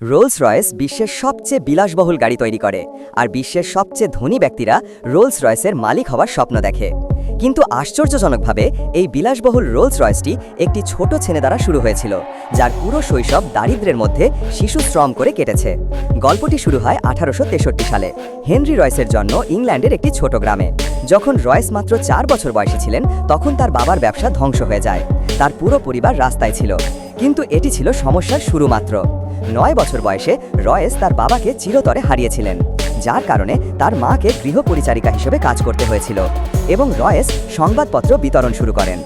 Rolls Royce বিশ্বের সবচেয়ে বিলাসবহুল গাড়ি তৈরি করে। আর বিশ্বের সবচেয়ে ধনী ব্যক্তিরা রোলস রয়েসের মালিক হওয়ার স্বপ্ন দেখে। কিন্তু আশ্চর্যজনকভাবে এই বিলাসবহুল রোলস রয়েসটি একটি ছোট ছেলে দ্বারা শুরু হয়েছিল, যার পুরো শৈশব দারিদ্র্যের মধ্যে শিশু শ্রম করে কেটেছে। গল্পটি শুরু হয় আঠারোশো তেষট্টি সালে, হেনরি রয়েসের জন্ম ইংল্যান্ডের একটি ছোট গ্রামে। যখন রয়েস মাত্র চার বছর বয়সী ছিলেন, তখন তার বাবার ব্যবসা ধ্বংস হয়ে যায়। তার পুরো পরিবার রাস্তায় ছিল। কিন্তু এটি ছিল সমস্যার শুরু মাত্র। নয় বছর বয়সে রয়েস তার বাবাকে চিরতরে হারিয়েছিলেন, যার কারণে তার মাকে গৃহ পরিচারিকা হিসেবে কাজ করতে হয়েছিল এবং রয়েস সংবাদপত্র বিতরণ শুরু করেন।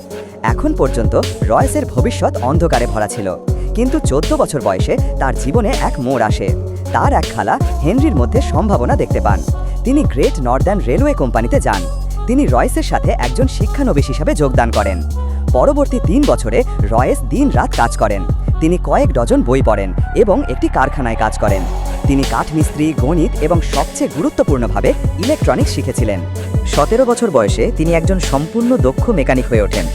এখন পর্যন্ত রয়েসের ভবিষ্যৎ অন্ধকারে ভরা ছিল, কিন্তু চোদ্দ বছর বয়সে তার জীবনে এক মোড় আসে। তার এক খালা হেনরির মধ্যে সম্ভাবনা দেখতে পান। তিনি গ্রেট নর্দার্ন রেলওয়ে কোম্পানিতে যান। তিনি রয়েসের সাথে একজন শিক্ষানবিশ হিসাবে যোগদান করেন। পরবর্তী তিন বছরে রয়েস দিন রাত কাজ করেন। তিনি কয়েক ডজন বই পড়েন এবং একটি কারখানায় কাজ করেন। তিনি কাঠমিস্ত্রি, গণিত এবং সবচেয়ে গুরুত্বপূর্ণভাবে ইলেকট্রনিক্স শিখেছিলেন। সতেরো বছর বয়সে তিনি একজন সম্পূর্ণ দক্ষ মেকানিক হয়ে ওঠেন।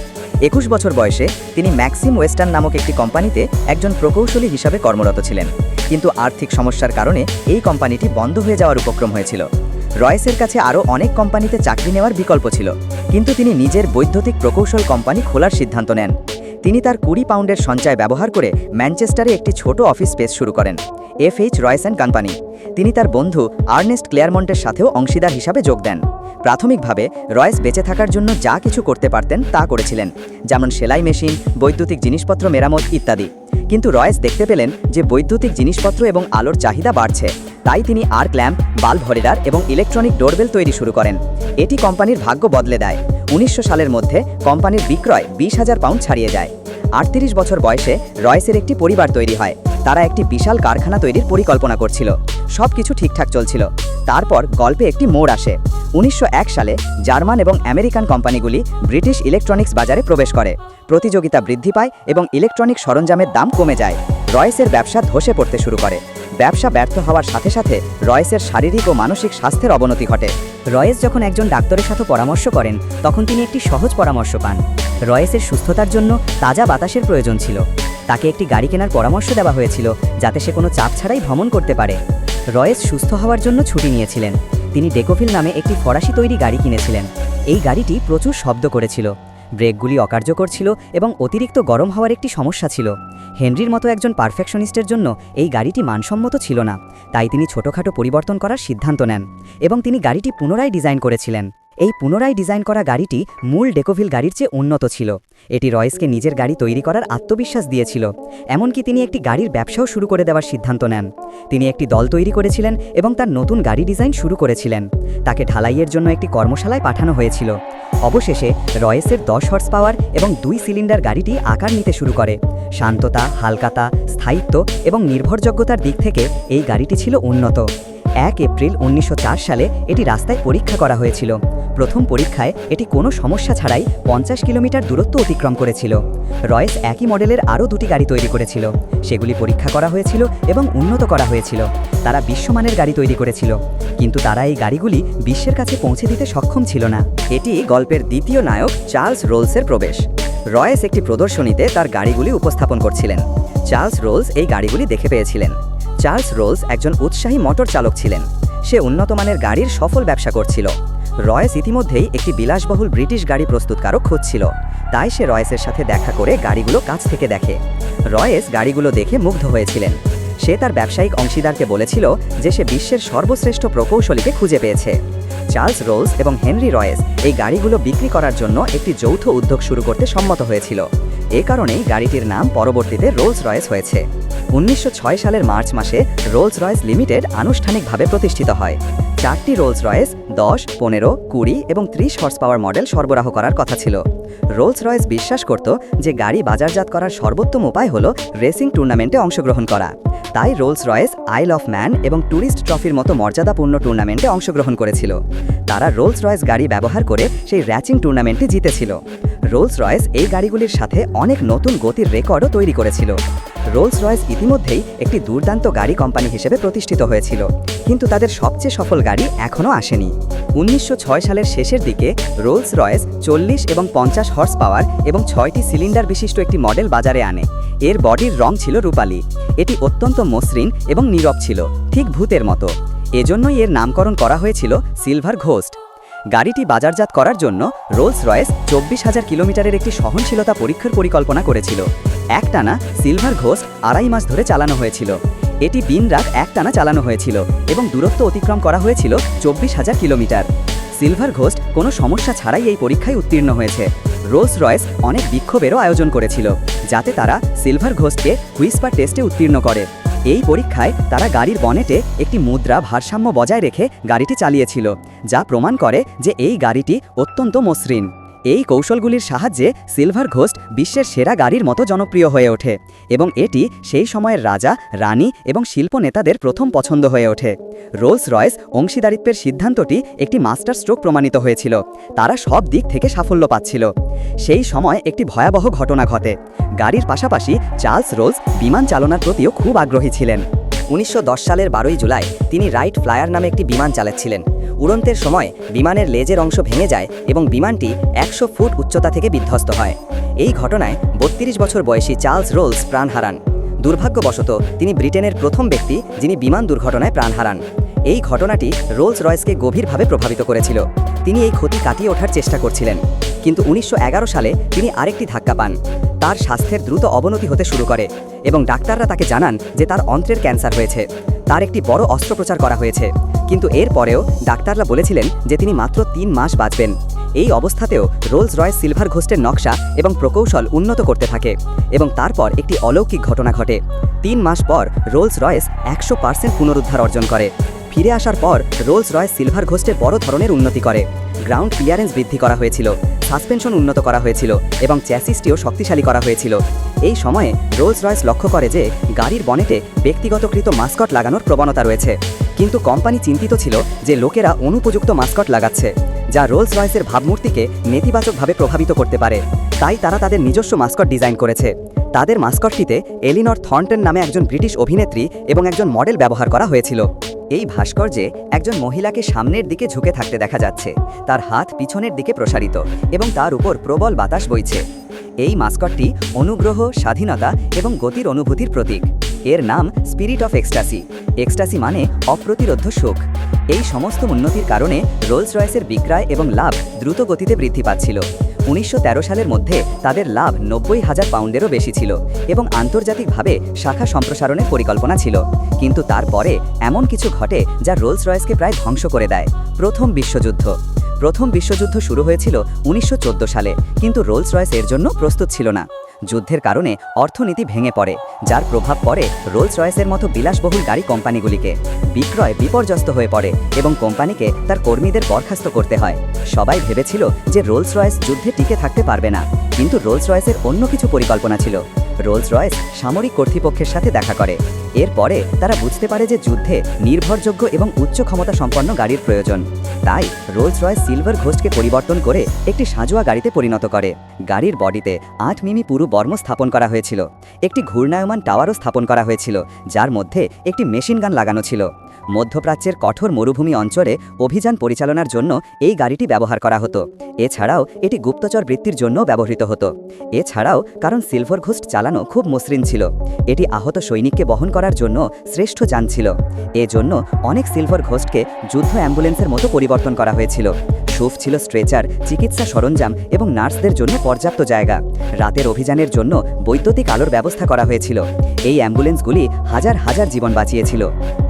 একুশ বছর বয়সে তিনি ম্যাক্সিম ওয়েস্টার্ন নামক একটি কোম্পানিতে একজন প্রকৌশলী হিসাবে কর্মরত ছিলেন। কিন্তু আর্থিক সমস্যার কারণে এই কোম্পানিটি বন্ধ হয়ে যাওয়ার উপক্রম হয়েছিল। রয়েসের কাছে আরও অনেক কোম্পানিতে চাকরি নেওয়ার বিকল্প ছিল। কিন্তু তিনি নিজের বৈদ্যুতিক প্রকৌশল কোম্পানি খোলার সিদ্ধান্ত নেন। তিনি তার কুড়ি পাউন্ডের সঞ্চয় ব্যবহার করে ম্যানচেস্টারে একটি ছোট অফিস স্পেস শুরু করেন। F H Royce and company. তিনি তার বন্ধু আর্নেস্ট ক্লেয়ারমন্টের সাথেও অংশীদার হিসাবে যোগ দেন। প্রাথমিকভাবে রয়েস বেঁচে থাকার জন্য যা কিছু করতে পারতেন তা করেছিলেন, যেমন সেলাই মেশিন, বৈদ্যুতিক জিনিসপত্র মেরামত ইত্যাদি। কিন্তু রয়েস দেখতে পেলেন যে বৈদ্যুতিক জিনিসপত্র এবং আলোর চাহিদা বাড়ছে। তাই তিনি আর ক্ল্যাম্প বাল্ব হরিডার এবং ইলেকট্রনিক ডোরবেল তৈরি শুরু করেন। এটি কোম্পানির ভাগ্য বদলে দেয়। উনিশশো সালের মধ্যে কোম্পানির বিক্রয় বিশ হাজার পাউন্ড ছাড়িয়ে যায়। আটত্রিশ বছর বয়সে রয়েসের একটি পরিবার তৈরি হয়। তারা একটি বিশাল কারখানা তৈরির পরিকল্পনা করছিল। সব কিছু ঠিকঠাক চলছিল। তারপর গল্পে একটি মোড় আসে। উনিশশো এক সালে জার্মান এবং আমেরিকান কোম্পানিগুলি ব্রিটিশ ইলেকট্রনিক্স বাজারে প্রবেশ করে। প্রতিযোগিতা বৃদ্ধি পায় এবং ইলেকট্রনিক সরঞ্জামের দাম কমে যায়। রয়েসের ব্যবসা ধসে পড়তে শুরু করে। ব্যবসা ব্যর্থ হওয়ার সাথে সাথে রয়েসের শারীরিক ও মানসিক স্বাস্থ্যের অবনতি ঘটে। রয়েস যখন একজন ডাক্তারের সাথে পরামর্শ করেন, তখন তিনি একটি সহজ পরামর্শ পান। রয়েসের সুস্থতার জন্য তাজা বাতাসের প্রয়োজন ছিল। তাকে একটি গাড়ি কেনার পরামর্শ দেওয়া হয়েছিল, যাতে সে কোনো চাপ ছাড়াই ভ্রমণ করতে পারে। রয়েস সুস্থ হওয়ার জন্য ছুটি নিয়েছিলেন। তিনি ডেকোফিল নামে একটি ফরাসি তৈরি গাড়ি কিনেছিলেন। এই গাড়িটি প্রচুর শব্দ করেছিল। ব্রেকগুলি অকার্যকর ছিল এবং অতিরিক্ত গরম হওয়ার একটি সমস্যা ছিল। হেনরির মতো একজন পারফেকশনিস্টের জন্য এই গাড়িটি মানসম্মত ছিল না, তাই তিনি ছোটোখাটো পরিবর্তন করার সিদ্ধান্ত নেন এবং তিনি গাড়িটি পুনরায় ডিজাইন করেছিলেন। এই পুনরায় ডিজাইন করা গাড়িটি মূল ডেকোভিল গাড়ির চেয়ে উন্নত ছিল। এটি রয়েসকে নিজের গাড়ি তৈরি করার আত্মবিশ্বাস দিয়েছিল। এমনকি তিনি একটি গাড়ির ব্যবসাও শুরু করে দেওয়ার সিদ্ধান্ত নেন। তিনি একটি দল তৈরি করেছিলেন এবং তার নতুন গাড়ি ডিজাইন শুরু করেছিলেন। তাকে ঢালাইয়ের জন্য একটি কর্মশালায় পাঠানো হয়েছিল। অবশেষে রয়েসের দশ হর্স পাওয়ার এবং দুই সিলিন্ডার গাড়িটি আকার নিতে শুরু করে। শান্ততা, হালকাতা, স্থায়িত্ব এবং নির্ভরযোগ্যতার দিক থেকে এই গাড়িটি ছিল উন্নত। এক এপ্রিল উনিশশো চার সালে এটি রাস্তায় পরীক্ষা করা হয়েছিল। প্রথম পরীক্ষায় এটি কোনো সমস্যা ছাড়াই পঞ্চাশ কিলোমিটার দূরত্ব অতিক্রম করেছিল। রয়েস একই মডেলের আরও দুটি গাড়ি তৈরি করেছিল। সেগুলি পরীক্ষা করা হয়েছিল এবং উন্নত করা হয়েছিল। তারা বিশ্বমানের গাড়ি তৈরি করেছিল। কিন্তু তারা এই গাড়িগুলি বিশ্বের কাছে পৌঁছে দিতে সক্ষম ছিল না। এটি গল্পের দ্বিতীয় নায়ক চার্লস রোলসের প্রবেশ। রয়েস একটি প্রদর্শনীতে তার গাড়িগুলি উপস্থাপন করছিলেন। চার্লস রোলস এই গাড়িগুলি দেখে পেয়েছিলেন। চার্লস রোলস একজন উৎসাহী মোটর চালক ছিলেন। সে উন্নত মানের গাড়ির সফল ব্যবসা করছিল। রয়েস ইতিমধ্যেই একটি বিলাসবহুল ব্রিটিশ গাড়ি প্রস্তুতকারক খুঁজছিল। তাই সে রয়েসের সাথে দেখা করে গাড়িগুলো কাছ থেকে দেখে। রয়েস গাড়িগুলো দেখে মুগ্ধ হয়েছিলেন। সে তার ব্যবসায়িক অংশীদারকে বলেছিল যে সে বিশ্বের সর্বশ্রেষ্ঠ প্রকৌশলীকে খুঁজে পেয়েছে। চার্লস রোলস এবং হেনরি রয়েস এই গাড়িগুলো বিক্রি করার জন্য একটি যৌথ উদ্যোগ শুরু করতে সম্মত হয়েছিল। এ কারণেই গাড়িটির নাম পরবর্তীতে রোলস রয়েস হয়েছে। উনিশশো ছয় সালের মার্চ মাসে রোলস রয়েস লিমিটেড আনুষ্ঠানিকভাবে প্রতিষ্ঠিত হয়। চারটি রোলস রয়েস দশ, পনেরো, কুড়ি এবং ত্রিশ হর্স পাওয়ার মডেল সরবরাহ করার কথা ছিল। রোলস রয়েস বিশ্বাস করত যে গাড়ি বাজারজাত করার সর্বোত্তম উপায় হল রেসিং টুর্নামেন্টে অংশগ্রহণ করা। তাই রোলস রয়েস আইল অফ ম্যান এবং ট্যুরিস্ট ট্রফির মতো মর্যাদাপূর্ণ টুর্নামেন্টে অংশগ্রহণ করেছিল। তারা রোলস রয়েস গাড়ি ব্যবহার করে সেই র্যাচিং টুর্নামেন্টে জিতেছিল। রোলস রয়েস এই গাড়িগুলির সাথে অনেক নতুন গতির রেকর্ডও তৈরি করেছিল। রোলস রয়েস ইতিমধ্যেই একটি দুর্দান্ত গাড়ি কোম্পানি হিসেবে প্রতিষ্ঠিত হয়েছিল। কিন্তু তাদের সবচেয়ে সফল গাড়ি এখনও আসেনি। উনিশশো ছয় সালের শেষের দিকে রোলস রয়েস চল্লিশ এবং পঞ্চাশ হর্স পাওয়ার এবং ছয়টি সিলিন্ডার বিশিষ্ট একটি মডেল বাজারে আনে। এর বডির রং ছিল রূপালি। এটি অত্যন্ত মসৃণ এবং নীরব ছিল, ঠিক ভূতের মতো। এজন্যই এর নামকরণ করা হয়েছিল সিলভার ঘোস্ট গাড়িটি বাজারজাত করার জন্য রোলস রয়েস চব্বিশ হাজার কিলোমিটারের একটি সহনশীলতা পরীক্ষার পরিকল্পনা করেছিল। একটানা সিলভার ঘোষ আড়াই মাস ধরে চালানো হয়েছিল। এটি দিন রাত একটানা চালানো হয়েছিল এবং দূরত্ব অতিক্রম করা হয়েছিল চব্বিশ হাজার কিলোমিটার। সিলভার ঘোস্ট কোনো সমস্যা ছাড়াই এই পরীক্ষায় উত্তীর্ণ হয়েছে। রোলস রয়েস অনেক বিক্ষোভেরও আয়োজন করেছিল, যাতে তারা সিলভার ঘোস্টকে হুইসপার টেস্টে উত্তীর্ণ করে। এই পরীক্ষায় তারা গাড়ির বনেটে একটি মুদ্রা ভারসাম্য বজায় রেখে গাড়িটি চালিয়েছিল, যা প্রমাণ করে যে এই গাড়িটি অত্যন্ত মসৃণ। এই কৌশলগুলির সাহায্যে সিলভার ঘোস্ট বিশ্বের সেরা গাড়ির মতো জনপ্রিয় হয়ে ওঠে এবং এটি সেই সময়ের রাজা, রানী এবং শিল্প নেতাদের প্রথম পছন্দ হয়ে ওঠে। রোলস রয়েস অংশীদারিত্বের সিদ্ধান্তটি একটি মাস্টার স্ট্রোক প্রমাণিত হয়েছিল। তারা সব দিক থেকে সাফল্য পাচ্ছিল। সেই সময় একটি ভয়াবহ ঘটনা ঘটে। গাড়ির পাশাপাশি চার্লস রোলস বিমান চালনার প্রতিও খুব আগ্রহী ছিলেন। উনিশশো দশ সালের বারোই জুলাই তিনি রাইট ফ্লায়ার নামে একটি বিমান চালাচ্ছিলেন। উড়ন্তের সময় বিমানের লেজের অংশ ভেঙে যায় এবং বিমানটি একশো ফুট উচ্চতা থেকে বিধ্বস্ত হয়। এই ঘটনায় বত্রিশ বছর বয়সী চার্লস রোলস প্রাণ হারান। দুর্ভাগ্যবশত তিনি ব্রিটেনের প্রথম ব্যক্তি যিনি বিমান দুর্ঘটনায় প্রাণ হারান। এই ঘটনাটি রোলস রয়েসকে গভীরভাবে প্রভাবিত করেছিল। তিনি এই ক্ষতি কাটিয়ে ওঠার চেষ্টা করছিলেন। কিন্তু উনিশশো এগারো সালে তিনি আরেকটি ধাক্কা পান। তার স্বাস্থ্যের দ্রুত অবনতি হতে শুরু করে এবং ডাক্তাররা তাকে জানান যে তার অন্ত্রের ক্যান্সার হয়েছে। তার একটি বড় অস্ত্রোপচার করা হয়েছে। কিন্তু এরপরেও ডাক্তাররা বলেছিলেন যে তিনি মাত্র তিন মাস বাঁচবেন। এই অবস্থাতেও রোলস রয়েস সিলভার ঘোস্টের নকশা এবং প্রকৌশল উন্নত করতে থাকে এবং তারপর একটি অলৌকিক ঘটনা ঘটে। তিন মাস পর রোলস রয়েস একশো পার্সেন্ট পুনরুদ্ধার অর্জন করে। ফিরে আসার পর রোলস রয়েস সিলভার ঘোস্টে বড় ধরনের উন্নতি করে। গ্রাউন্ড ক্লিয়ারেন্স বৃদ্ধি করা হয়েছিল সাসপেনশন উন্নত করা হয়েছিল এবং চ্যাসিসটিও শক্তিশালী করা হয়েছিল। এই সময়ে রোলস রয়েস লক্ষ্য করে যে, গাড়ির বনেটে ব্যক্তিগতকৃত মাস্কট লাগানোর প্রবণতা রয়েছে। কিন্তু কোম্পানি চিন্তিত ছিল যে, লোকেরা অনুপযুক্ত মাস্কট লাগাচ্ছে, যা রোলস রয়েসের ভাবমূর্তিকে নেতিবাচকভাবে প্রভাবিত করতে পারে। তাই তারা তাদের নিজস্ব মাস্কট ডিজাইন করেছে। তাদের মাস্কটটিতে এলিনর থর্নটন নামে একজন ব্রিটিশ অভিনেত্রী এবং একজন মডেল ব্যবহার করা হয়েছিল। এই ভাস্কর্যে একজন মহিলাকে সামনের দিকে ঝুঁকে থাকতে দেখা যাচ্ছে। তার হাত পিছনের দিকে প্রসারিত এবং তার উপর প্রবল বাতাস বইছে। এই মাস্কটটি অনুগ্রহ, স্বাধীনতা এবং গতির অনুভূতির প্রতীক। এর নাম স্পিরিট অফ এক্সটাসি এক্সটাসি মানে অপ্রতিরোধ্য সুখ। এই সমস্ত উন্নতির কারণে রোলস রয়েসের বিক্রয় এবং লাভ দ্রুত গতিতে বৃদ্ধি পাচ্ছিল। উনিশশো তেরো সালের মধ্যে তাদের লাভ নব্বই হাজার পাউন্ডেরও বেশি ছিল এবং আন্তর্জাতিকভাবে শাখা সম্প্রসারণের পরিকল্পনা ছিল। কিন্তু তারপরে এমন কিছু ঘটে যা রোলস রয়েসকে প্রায় ধ্বংস করে দেয়। প্রথম বিশ্বযুদ্ধ। প্রথম বিশ্বযুদ্ধ শুরু হয়েছিল উনিশশো চোদ্দ সালে, কিন্তু রোলস রয়েস এর জন্য প্রস্তুত ছিল না। যুদ্ধের কারণে অর্থনীতি ভেঙে পড়ে, যার প্রভাব পড়ে রোলস রয়েসের মতো বিলাসবহুল গাড়ি কোম্পানিগুলিকে। বিক্রয় বিপর্যস্ত হয়ে পড়ে এবং কোম্পানিকে তার কর্মীদের বরখাস্ত করতে হয়। সবাই ভেবেছিল যে রোলস রয়েস যুদ্ধে টিকে থাকতে পারবে না, কিন্তু রোলস রয়েসের অন্য কিছু পরিকল্পনা ছিল। রোলস রয়েস সামরিক কর্তৃপক্ষের সাথে দেখা করে। এরপরে তারা বুঝতে পারে যে যুদ্ধে নির্ভরযোগ্য এবং উচ্চ ক্ষমতা সম্পন্ন গাড়ির প্রয়োজন। তাই রোলস রয় সিলভার ঘোস্টকে পরিবর্তন করে একটি সাঁজোয়া গাড়িতে পরিণত করে। গাড়ির বডিতে আট মিমি পুরু বর্ম স্থাপন করা হয়েছিল। একটি ঘূর্ণায়মান টাওয়ারও স্থাপন করা হয়েছিল, যার মধ্যে একটি মেশিন গান লাগানো ছিল। মধ্যপ্রাচ্যের কঠোর মরুভূমি অঞ্চলে অভিযান পরিচালনার জন্য এই গাড়িটি ব্যবহার করা হতো। এছাড়াও এটি গুপ্তচর বৃত্তির জন্য ব্যবহৃত হতো। এছাড়াও কারণ সিলভার ঘোস্ট চালানো খুব মসৃণ ছিল। এটি আহত সৈনিককে বহন করার জন্য শ্রেষ্ঠ যান ছিল। এজন্য অনেক সিলভার ঘোস্টকে যুদ্ধ অ্যাম্বুলেন্সের মতো পরিবর্তন করা হয়েছিল। সুফ ছিল স্ট্রেচার, চিকিৎসা সরঞ্জাম এবং নার্সদের জন্য পর্যাপ্ত জায়গা। রাতের অভিযানের জন্য বৈদ্যুতিক আলোর ব্যবস্থা করা হয়েছিল। এই অ্যাম্বুলেন্সগুলি হাজার হাজার জীবন বাঁচিয়েছিল।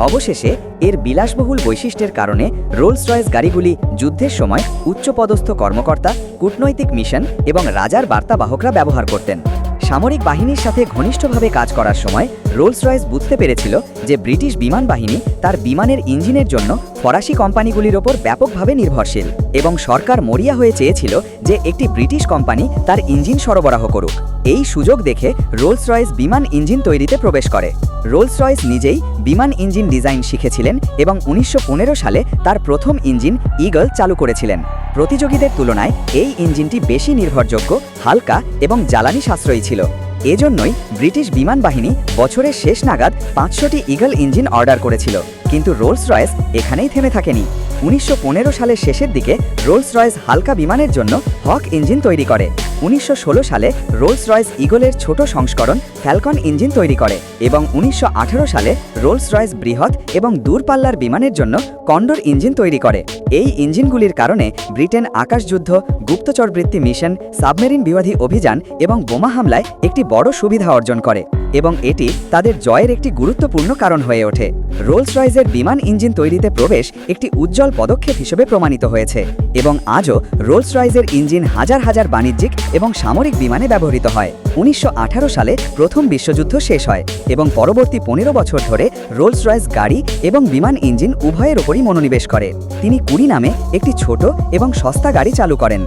অবশেষে এর বিলাসবহুল বৈশিষ্ট্যের কারণে রোলস রয়েস গাড়িগুলি যুদ্ধের সময় উচ্চপদস্থ কর্মকর্তা, কূটনৈতিক মিশন এবং রাজার বার্তাবাহকরা ব্যবহার করতেন। সামরিক বাহিনীর সাথে ঘনিষ্ঠভাবে কাজ করার সময় রোলস রয়েস বুঝতে পেরেছিল যে ব্রিটিশ বিমান বাহিনী তার বিমানের ইঞ্জিনের জন্য ফরাসি কোম্পানিগুলির ওপর ব্যাপকভাবে নির্ভরশীল এবং সরকার মরিয়া হয়ে চেয়েছিল যে একটি ব্রিটিশ কোম্পানি তার ইঞ্জিন সরবরাহ করুক। এই সুযোগ দেখে রোলস রয়েস বিমান ইঞ্জিন তৈরিতে প্রবেশ করে। রোলস রয়েস নিজেই বিমান ইঞ্জিন ডিজাইন শিখেছিলেন এবং উনিশশো পনেরো সালে তার প্রথম ইঞ্জিন ইগল চালু করেছিলেন। প্রতিযোগীদের তুলনায় এই ইঞ্জিনটি বেশি নির্ভরযোগ্য, হালকা এবং জ্বালানি সাশ্রয়ী ছিল। এজন্যই ব্রিটিশ বিমান বাহিনী বছরের শেষ নাগাদ পাঁচশোটি ইগল ইঞ্জিন অর্ডার করেছিল, কিন্তু রোলস রয়েস এখানেই থেমে থাকেনি। উনিশশো পনেরো সালের শেষের দিকে রোলস রয়েস হালকা বিমানের জন্য হক ইঞ্জিন তৈরি করে। উনিশশো ষোলো সালে রোলস রয়েস ইগলের ছোট সংস্করণ ফ্যালকন ইঞ্জিন তৈরি করে এবং উনিশশো আঠারো সালে রোলস রয়েস বৃহৎ এবং দূরপাল্লার বিমানের জন্য কন্ডোর ইঞ্জিন তৈরি করে। এই ইঞ্জিনগুলির কারণে ব্রিটেন আকাশযুদ্ধ, গুপ্তচরবৃত্তি মিশন, সাবমেরিন বিরোধী অভিযান এবং বোমা হামলায় একটি বড় সুবিধা অর্জন করে এবং এটি তাদের জয়ের একটি গুরুত্বপূর্ণ কারণ হয়ে ওঠে। রোলস রয়েসের বিমান ইঞ্জিন তৈরিতে প্রবেশ একটি উজ্জ্বল পদক্ষেপ হিসেবে প্রমাণিত হয়েছে এবং আজও রোলস রয়েসের ইঞ্জিন হাজার হাজার বাণিজ্যিক এবং সামরিক বিমানে ব্যবহৃত হয়। উনিশশো আঠারো সালে প্রথম বিশ্বযুদ্ধ শেষ হয় এবং পরবর্তী পনেরো বছর ধরে রোলস রয়েস গাড়ি এবং বিমান ইঞ্জিন উভয়ের ওপরই মনোনিবেশ করে। তিনি কুড়ি নামে একটি ছোট এবং সস্তা গাড়ি চালু করেন।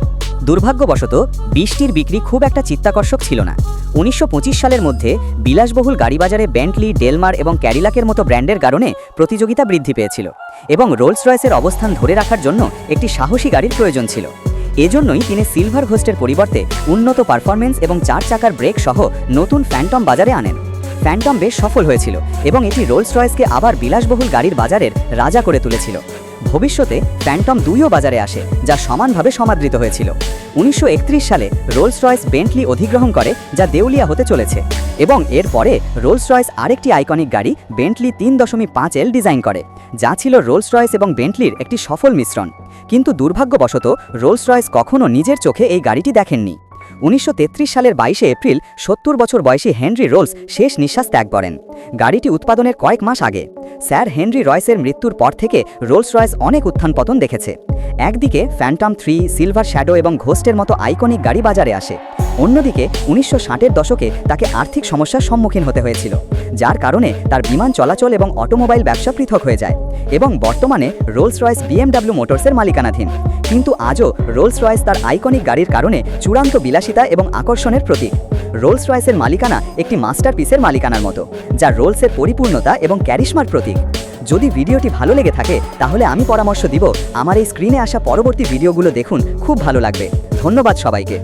দুর্ভাগ্যবশত বৃষ্টির বিক্রি খুব একটা চিত্তাকর্ষক ছিল না। উনিশশো পঁচিশ সালের মধ্যে বিলাসবহুল গাড়ি বাজারে বেন্টলি, ডেলমার এবং ক্যারিলাকের মতো ব্র্যান্ডের কারণে প্রতিযোগিতা বৃদ্ধি পেয়েছিল এবং রোলস রয়েসের অবস্থান ধরে রাখার জন্য একটি সাহসী গাড়ির প্রয়োজন ছিল। এজন্যই তিনি সিলভার ঘোস্টের পরিবর্তে উন্নত পারফরমেন্স এবং চার চাকার ব্রেক সহ নতুন ফ্যান্টম বাজারে আনেন। ফ্যান্টম বেশ সফল হয়েছিল এবং এটি রোলস রয়েসকে আবার বিলাসবহুল গাড়ির বাজারের রাজা করে তুলেছিল। ভবিষ্যতে ফ্যান্টম দুইও বাজারে আসে, যা সমানভাবে সমাদৃত হয়েছিল। উনিশশো একত্রিশ সালে রোলস রয়েস বেন্টলি অধিগ্রহণ করে, যা দেউলিয়া হতে চলেছে। এবং এরপরে রোলস রয়েস আরেকটি আইকনিক গাড়ি বেন্টলি তিন দশমিক পাঁচ এল ডিজাইন করে, যা ছিল রোলস রয়েস এবং বেন্টলির একটি সফল মিশ্রণ। কিন্তু দুর্ভাগ্যবশত রোলস রয়েস কখনও নিজের চোখে এই গাড়িটি দেখেননি। উনিশশো তেত্রিশ সালের বাইশে এপ্রিল সত্তর বছর বয়সী হেনরি রোলস শেষ নিঃশ্বাস ত্যাগ করেন। গাড়িটি উৎপাদনের কয়েক মাস আগে। স্যার হেনরি রয়েসের মৃত্যুর পর থেকে রোলস রয়েস অনেক উত্থান পতন দেখেছে। একদিকে ফ্যান্টাম থ্রি, সিলভার শ্যাডো এবং ঘোস্টের মতো আইকনিক গাড়ি বাজারে আসে। অন্যদিকে উনিশশো ষাটের দশকে তাকে আর্থিক সমস্যার সম্মুখীন হতে হয়েছিল, যার কারণে তার বিমান চলাচল এবং অটোমোবাইল ব্যবসা পৃথক হয়ে যায় এবং বর্তমানে রোলস রয়েস বিএমডাব্লিউ মোটরসের মালিকানাধীন। কিন্তু আজও রোলস রয়েস তার আইকনিক গাড়ির কারণে চূড়ান্ত বিলাসিতা এবং আকর্ষণের প্রতীক। রোলস রয়েসের মালিকানা একটি মাস্টারপিসের মালিকানার মতো, যা রোলসের পরিপূর্ণতা এবং ক্যারিশমার প্রতীক। যদি ভিডিওটি ভালো লেগে থাকে, তাহলে আমি পরামর্শ দিব, আমার এই স্ক্রিনে আসা পরবর্তী ভিডিওগুলো দেখুন, খুব ভালো লাগবে। ধন্যবাদ সবাইকে।